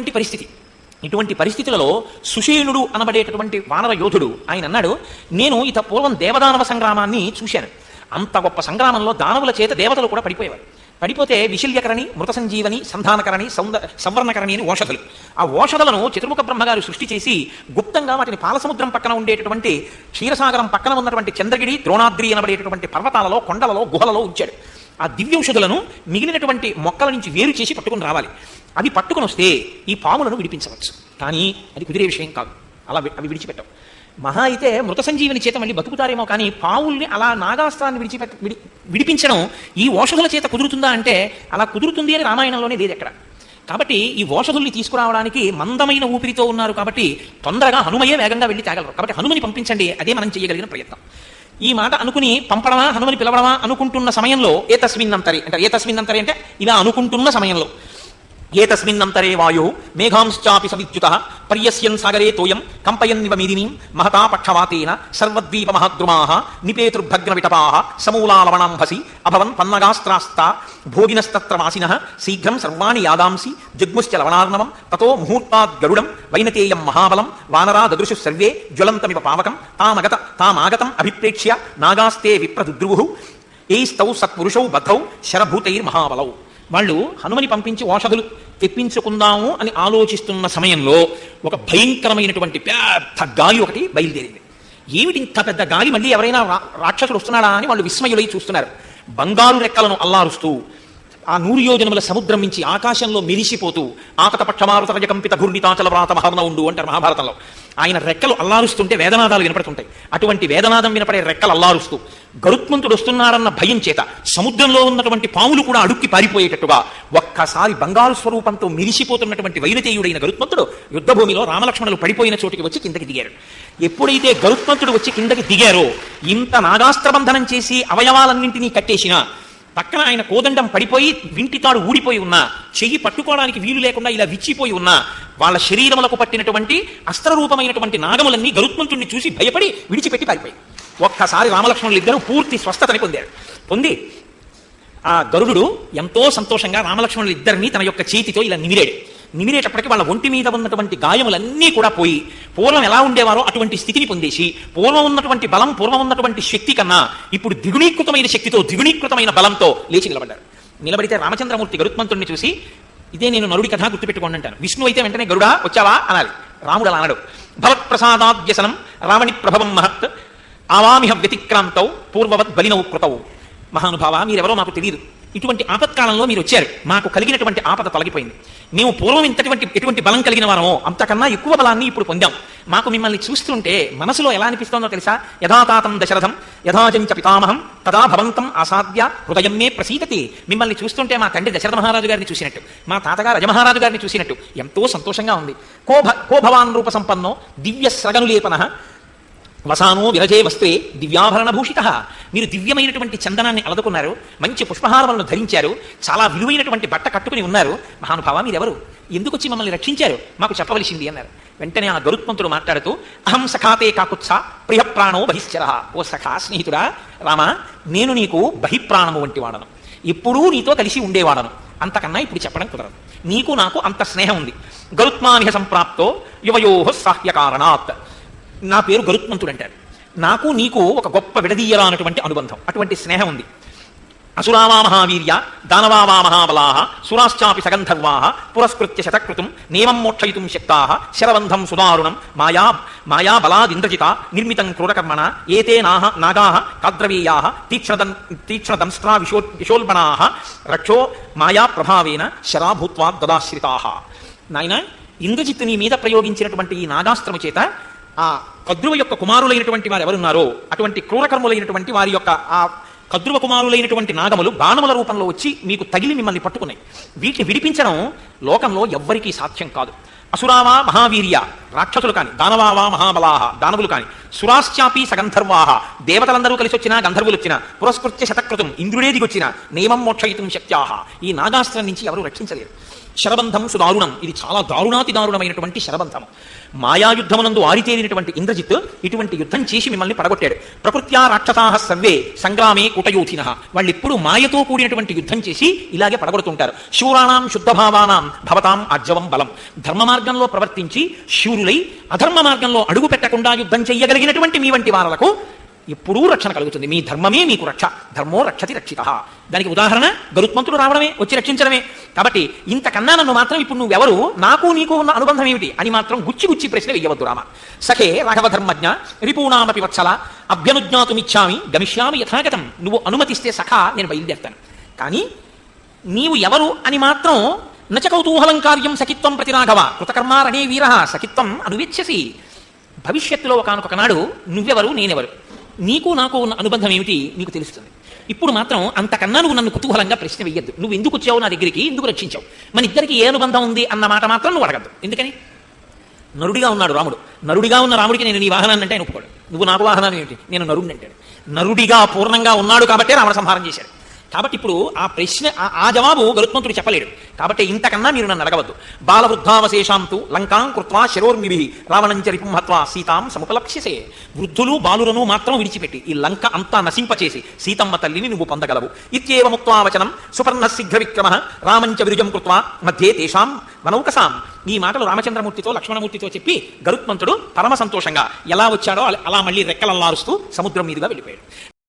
ఇటువంటి పరిస్థితి. ఇటువంటి పరిస్థితులలో సుషేణుడు అనబడేటటువంటి వానర యోధుడు ఆయన అన్నాడు నేను ఇత పూర్వం దేవదానవ సంగ్రామాన్ని చూశాను. అంత గొప్ప సంగ్రామంలో దానవుల చేత దేవతలు కూడా పడిపోయేవారు. పడిపోతే విశల్యకరణి మృత సంజీవని సంధానకరణి సౌంద సంవరణకరణి అని ఓషధులు. ఆ ఓషధలను చతుర్ముఖ బ్రహ్మగారు సృష్టి చేసి గుప్తంగా వాటిని పాలసముద్రం పక్కన ఉండేటటువంటి క్షీరసాగరం పక్కన ఉన్నటువంటి చంద్రగిరి ద్రోణాద్రి అనబడేటటువంటి పర్వతాలలో కొండలలో గుహలలో ఉంచాడు. ఆ దివ్యౌషధులను మిగిలినటువంటి మొక్కల నుంచి వేరు చేసి పట్టుకుని రావాలి. అవి పట్టుకుని వస్తే ఈ పాములను విడిపించవచ్చు. కానీ అది కుదిరే విషయం కాదు. అలా అవి విడిచిపెట్టవు. మహా అయితే మృత సంజీవని చేత మళ్ళీ బతుకుతారేమో కానీ పావుల్ని అలా నాగాస్త్రాన్ని విడిచిపెట్ట విడి విడిపించడం ఈ ఓషధుల చేత కుదురుతుందా అంటే అలా కుదురుతుంది అని రామాయణంలోనే లేదు ఎక్కడ. కాబట్టి ఈ ఓషధుల్ని తీసుకురావడానికి మందమైన ఊపిరితో ఉన్నారు కాబట్టి తొందరగా హనుమయే వేగంగా వెళ్ళి తేగలరు. కాబట్టి హనుమని పంపించండి అదే మనం చేయగలిగిన ప్రయత్నం. ఈ మాట అనుకుని పంపడమా హనుమని పిలవడమా అనుకుంటున్న సమయంలో ఏ తస్మిన్నంతరి అంటే ఏ తస్మిన్నంతరి అంటే ఇలా అనుకుంటున్న సమయంలో. ఏతస్మిన్నంతరే తస్మిన్నంతరే వాయు మేఘాంశ్చాపి సవిద్యుత పర్యస్యన్ సాగరే తోయం కంపయన్నివ మీదినీం మహతా పక్షవాతేన సర్వద్వీప మహద్రుమా నిపేతుర్భగ్న విటపా సమూలా లవణాంభసి అభవన్ పన్నగాస్త్రాస్తా భోగినస్తత్ర వాసిన శీఘ్రం సర్వాణి యాదాంసి జగ్ముశ్చ లవణార్ణవం తతో ముహూర్తాద్ గరుడం వైనతేయం మహాబలం వానరా దదృశు సర్వే జ్వలంతమివ పావకం తామగత తామాగతం అభిప్రేక్ష్య నాగాస్తే విప్రదుద్రువు ఏస్తౌ సత్పురుషౌ బద్ధౌ శరభూతైర్మహాబలౌ. వాళ్ళు హనుమని పంపించి ఓషధులు తెప్పించుకుందాము అని ఆలోచిస్తున్న సమయంలో ఒక భయంకరమైనటువంటి పెద్ద గాలి ఒకటి బయలుదేరింది. ఏమిటి ఇంత పెద్ద గాలి? మళ్ళీ ఎవరైనా రాక్షసుడు వస్తున్నాడా అని వాళ్ళు విస్మయులై చూస్తున్నారు. బంగారు రెక్కలను అల్లారుస్తూ ఆ నూరు యోజనముల సముద్రం నుంచి ఆకాశంలో మిరిసిపోతూ ఆకత పక్షమారుత రజకంపిత ఘూర్ణితాచల వ్రాత మహర్ణ ఉండు అంటారు మహాభారతంలో. ఆయన రెక్కలు అల్లారుస్తుంటే వేదనాదాలు వినపడుతుంటాయి. అటువంటి వేదనాదం వినపడే రెక్కలు అల్లారుస్తూ గరుత్మంతుడు వస్తున్నారన్న భయం చేత సముద్రంలో ఉన్నటువంటి పాములు కూడా అడుక్కి పారిపోయేటట్టుగా ఒక్కసారి బంగారు స్వరూపంతో మిరిసిపోతున్నటువంటి వైనతేయుడైన గరుత్మంతుడు యుద్ధభూమిలో రామలక్ష్మణులు పడిపోయిన చోటికి వచ్చి కిందకి దిగారు. ఎప్పుడైతే గరుత్మంతుడు వచ్చి కిందకి దిగారో ఇంత నాగాస్త్రబంధనం చేసి అవయవాలన్నింటినీ కట్టేసినా పక్కన ఆయన కోదండం పడిపోయి వింటితాడు ఊడిపోయి ఉన్నా చెయ్యి పట్టుకోవడానికి వీలు లేకుండా ఇలా విచ్చిపోయి ఉన్నా వాళ్ళ శరీరములకు పట్టినటువంటి అస్త్రరూపమైనటువంటి నాగములన్నీ గరుత్మంతుణ్ణి చూసి భయపడి విడిచిపెట్టి పారిపోయి ఒక్కసారి రామలక్ష్మణులు ఇద్దరు పూర్తి స్వస్థతని పొందారు. పొంది ఆ గరుడు ఎంతో సంతోషంగా రామలక్ష్మణులు ఇద్దరిని తన యొక్క చేతితో ఇలా నిమిరాడు నిమిరేటప్పటికి వాళ్ళ ఒంటి మీద ఉన్నటువంటి గాయములన్నీ కూడా పోయి పూర్వం ఎలా ఉండేవారో అటువంటి స్థితిని పొందేసి పూర్వం ఉన్నటువంటి బలం పూర్వం ఉన్నటువంటి శక్తి కన్నా ఇప్పుడు ద్విగుణీకృతమైన శక్తితో ద్విగుణీకృతమైన బలంతో లేచి నిలబడ్డారు. నిలబడితే రామచంద్రమూర్తి గరుత్మంతుడిని చూసి ఇదే నేను నరుడి కథ గుర్తుపెట్టుకోండి అంటాను విష్ణు అయితే వెంటనే గరుడా వచ్చావా? అనాలి. రాముడు అలా అనడు. భవత్ప్రసాదాద్యసనం రావణి ప్రభవం మహత్ ఆవామిహ వ్యతిక్రాంతౌ పూర్వవత్ బలినౌ కృతౌ. మహానుభావ మీరెవరో మాకు తెలియదు ఇటువంటి ఆపత్కాలంలో మీరు వచ్చారు. మాకు కలిగినటువంటి ఆపద తొలగిపోయింది. మేము పూర్వం ఇంతటువంటి ఎటువంటి బలం కలిగిన వారమో అంతకన్నా ఎక్కువ బలాన్ని ఇప్పుడు పొందాం. మాకు మిమ్మల్ని చూస్తుంటే మనసులో ఎలా అనిపిస్తోందో తెలుసా? యథాతాతం దశరథం యథాజంచ పితామహం తదా భవంతం అసాధ్య హృదయం మే ప్రసీదతి మిమ్మల్ని చూస్తుంటే మా తండ్రి దశరథ మహారాజు గారిని చూసినట్టు మా తాతగారు రజమహారాజు గారిని చూసినట్టు ఎంతో సంతోషంగా ఉంది. కో భ కో భవాన్ రూప సంపన్నో దివ్య సగనులేపన వసానో విరజే వస్త్రే దివ్యాభరణ భూషిత మీరు దివ్యమైనటువంటి చందనాన్ని అలదుకున్నారు మంచి పుష్పహారములను ధరించారు చాలా విలువైనటువంటి బట్ట కట్టుకుని ఉన్నారు. మహానుభావ మీరెవరు? ఎందుకు వచ్చి మమ్మల్ని రక్షించారు? మాకు చెప్పవలసింది అన్నారు. వెంటనే ఆ గరుత్మంతుడు మాట్లాడుతూ అహం సఖాతే కాకుత్స ప్రియప్రాణో బహిశ్చర. ఓ సఖా స్నేహితుడా రామా నేను నీకు బహిప్రాణము వంటి వాడను. ఎప్పుడూ నీతో కలిసి ఉండేవాడను. అంతకన్నా ఇప్పుడు చెప్పడం కుదరదు. నీకు నాకు అంత స్నేహం ఉంది. గరుత్మానిహ సంప్రాప్తో యువయో సాహ్య కారణాత్ నా పేరు గరుత్మంతుడు అంటారు నాకు నీకు ఒక గొప్ప విడదీయరా అన్నటువంటి అనుబంధం. అటువంటి స్నేహం ఉంది. అసురావా మహావీర్య దానవావా మహాబలాహ సురాశ్చాపి సగంధర్వాహ పురస్కృత్య శతకృతం నేమం మోక్షయితుం శక్తా శరబంధం సుదారుణం మాయా మాయా బలాదింద్రజిత నిర్మితం క్రూరకర్మణ ఏతే నాహ నాగా కాద్రవీయా తీక్ష్ణదం తీక్ష్ణదంస్ట్రా విశో విశోల్బణా రక్షో మాయా ప్రభావేన శరాభూత్వా దదాశ్రితా నాయన ఇంద్రజిత్తు నీ మీద ప్రయోగించినటువంటి ఈ నాగాస్త్రము చేత ఆ కద్రువ యొక్క కుమారులైనటువంటి వారు ఎవరున్నారో అటువంటి క్రూరకర్ములైనటువంటి వారి యొక్క ఆ కద్రువ కుమారులైనటువంటి నాగములు బాణముల రూపంలో వచ్చి మీకు తగిలి మిమ్మల్ని పట్టుకున్నాయి. వీటిని విడిపించడం లోకంలో ఎవ్వరికీ సాధ్యం కాదు. అసురావా మహావీర్య రాక్షసులు కాని దానవావా మహాబలాహ దానవులు కాని సురాశ్చాపి సగంధర్వాహ దేవతలందరూ కలిసి వచ్చినా గంధర్వులు వచ్చినా పురస్కృత్య శతకృతం ఇంద్రుడే దిగొచ్చిన నియమం మోక్షయితం శక్త్యాహ ఈ నాగాస్త్రం నుంచి ఎవరు రక్షించలేరు. శరబంధం సుదారుణం. ఇది చాలా దారుణాతి దారుణమైనటువంటి శరబంధం మాయాయుద్ధమునందు ఆరితేరినటువంటి ఇంద్రజిత్ ఇటువంటి యుద్ధం చేసి మిమ్మల్ని పడగొట్టాడు. ప్రకృత్యా రాక్షసాహ సర్వే సంగ్రామే కుటయోధిన. వాళ్ళు ఎప్పుడు మాయతో కూడినటువంటి యుద్ధం చేసి ఇలాగే పడగొడుతుంటారు. శూరాణం శుద్ధభావానాం భవతాం అర్జవం బలం. ధర్మ మార్గంలో ప్రవర్తించి శూరులై అధర్మ మార్గంలో అడుగు పెట్టకుండా యుద్ధం చెయ్యగలిగినటువంటి మీ వంటి వారలకు ఎప్పుడూ రక్షణ కలుగుతుంది. మీ ధర్మమే మీకు రక్ష. ధర్మో రక్షతి రక్షిత. దానికి ఉదాహరణ గరుత్మంతుడు రావడమే వచ్చి రక్షించడమే. కాబట్టి ఇంతకన్నా నన్ను మాత్రం ఇప్పుడు నువ్వెవరు? నాకు నీకు ఉన్న అనుబంధం ఏమిటి? అని మాత్రం గుచ్చి గుచ్చి ప్రశ్న వెయ్యవద్దు రామ. సఖే రాఘవధర్మజ్ఞ రిపూణామపి వత్సల అభ్యనుజ్ఞాతుమిచ్చామి గమిష్యామి యథాగతం. నువ్వు అనుమతిస్తే సఖా నేను బయలుదేరుతాను. కానీ నీవు ఎవరు అని మాత్రం నచ కౌతూహలం కార్యం సఖిత్వం ప్రతి రాఘవ. కృతకర్మారణే వీర సఖిత్వం అనువిచ్చసి భవిష్యత్తులో ఒకనొకనాడు నువ్వెవరు నేనెవరు? నీకు నాకు ఉన్న అనుబంధం ఏమిటి? నీకు తెలుస్తుంది. ఇప్పుడు మాత్రం అంతకన్నా నువ్వు నన్ను కుతూహలంగా ప్రశ్న వెయ్యొద్దు నువ్వు ఎందుకు వచ్చావు నా దగ్గరికి? ఎందుకు రక్షించావు? మన ఇద్దరికి ఏ అనుబంధం ఉంది అన్న మాట మాత్రం నువ్వు అడగద్దు. ఎందుకని? నరుడిగా ఉన్నాడు రాముడు. నరుడిగా ఉన్న రాముడికి నేను నీ వాహనాన్ని అంటే ఆయన ఒప్పుకోడు. నువ్వు నాకు వాహనాన్ని ఏమిటి? నేను నరుడిని అంటాడు. నరుడిగా పూర్ణంగా ఉన్నాడు కాబట్టి రావణ సంహారం చేశాడు. కాబట్టి ఇప్పుడు ఆ ప్రశ్న ఆ- ఆ జవాబు గరుత్మంతుడు చెప్పలేడు. కాబట్టి ఇంతకన్నా మీరు నన్ను అడగవద్దు. బాలవృద్ధావశేషాంతు లంకాం కృత్వా శిరోర్మిభి రావణంచ రిపుంహత్వా సీతాం సముపలక్ష్యసే. వృద్ధులు బాలులను మాత్రం విడిచిపెట్టి ఈ లంక అంతా నశింపచేసి సీతమ్మ తల్లిని నువ్వు పొందగలవు. ఇత్యేవ ముక్త్వా వచనం సుపర్ణ శీఘ్ర విక్రమ రామంచ విరుజం కృత్వా మధ్యే తేషాం వనౌకసాం ఈ మాటలు రామచంద్రమూర్తితో లక్ష్మణమూర్తితో చెప్పి గరుత్మంతుడు పరమ సంతోషంగా ఎలా వచ్చాడో అలా మళ్ళీ రెక్కలల్లారుస్తూ సముద్రం మీదుగా వెళ్ళిపోయాడు.